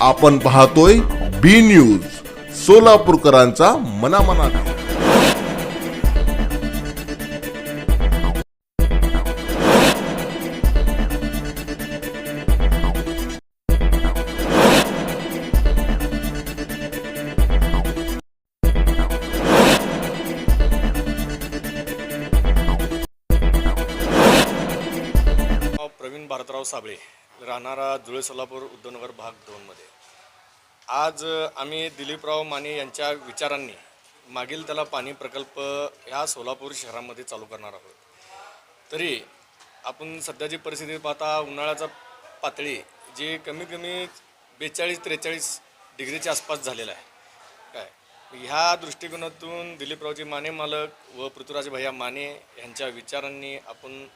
आपण पाहतोय B news सोलापूरकरांचा मनामनात. प्रवीण भारतराव साबळे. राहणारा जुळे सोलापूर उद्योगनगर भाग दोनमध्ये आज आम्ही दिलीपराव माने यांच्या विचारांनी मागील त्याला पाणी प्रकल्प ह्या सोलापूर शहरामध्ये चालू करणार आहोत. तरी आपण सध्याची परिस्थिती पाहता उन्हाळ्याचा पातळी जी कमीत कमी बेचाळीस त्रेचाळीस डिग्रीच्या आसपास झालेला आहे. काय? ह्या दृष्टिकोनातून दिलीपरावजी माने मालक व पृथ्वीराज भैया माने यांच्या विचारांनी आपण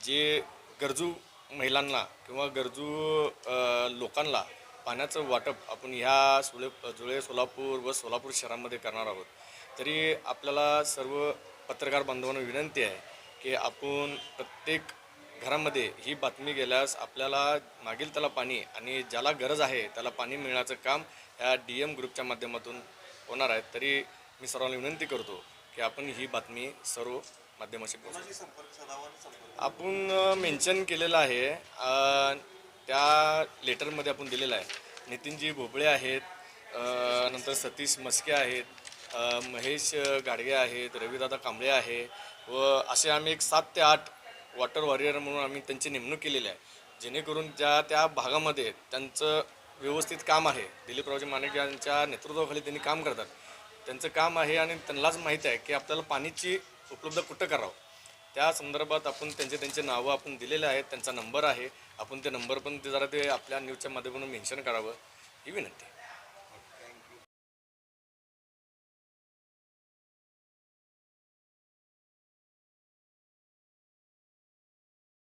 जे गरजू महिलांना किंवा गरजू लोकांना पाण्याचं वाटप आपण ह्या सुले जुळे सोलापूर व सोलापूर शहरामध्ये करणार आहोत. तरी आपल्याला सर्व पत्रकार बांधवांना विनंती आहे की आपण प्रत्येक घरामध्ये ही बातमी गेल्यास आपल्याला मागील त्याला पाणी आणि ज्याला गरज आहे त्याला पाणी मिळण्याचं काम ह्या डी एम ग्रुपच्या माध्यमातून होणार आहे. तरी मी सर्वांना विनंती करतो की आपण ही बातमी सर्व माध्यमाशी पोहोचवू आपण मेन्शन केलेलं आहे त्या लेटरमध्ये आपण दिलेलं आहे. नितीनजी भोपळे आहेत नंतर सतीश मस्के आहेत महेश गाडगे आहेत रविदादा कांबळे आहे व असे आम्ही एक सात ते आठ वॉटर वॉरियर म्हणून आम्ही त्यांची नेमणूक केलेली आहे. जेणेकरून ज्या त्या भागामध्ये त्यांचं व्यवस्थित काम आहे दिलीपरावजी मानेक यांच्या नेतृत्वाखाली त्यांनी काम करतात. त्यांचं काम आहे आणि त्यांनाच माहीत आहे की आपल्याला पाण्याची उपलब्ध कुठं करावं. त्या संदर्भात आपण त्यांचे त्यांचे नावं आपण दिलेले आहेत त्यांचा नंबर आहे. आपण ते नंबर पण ते जरा ते आपल्या न्यूजच्या माध्यमातून मेन्शन करावं. ही विनंती.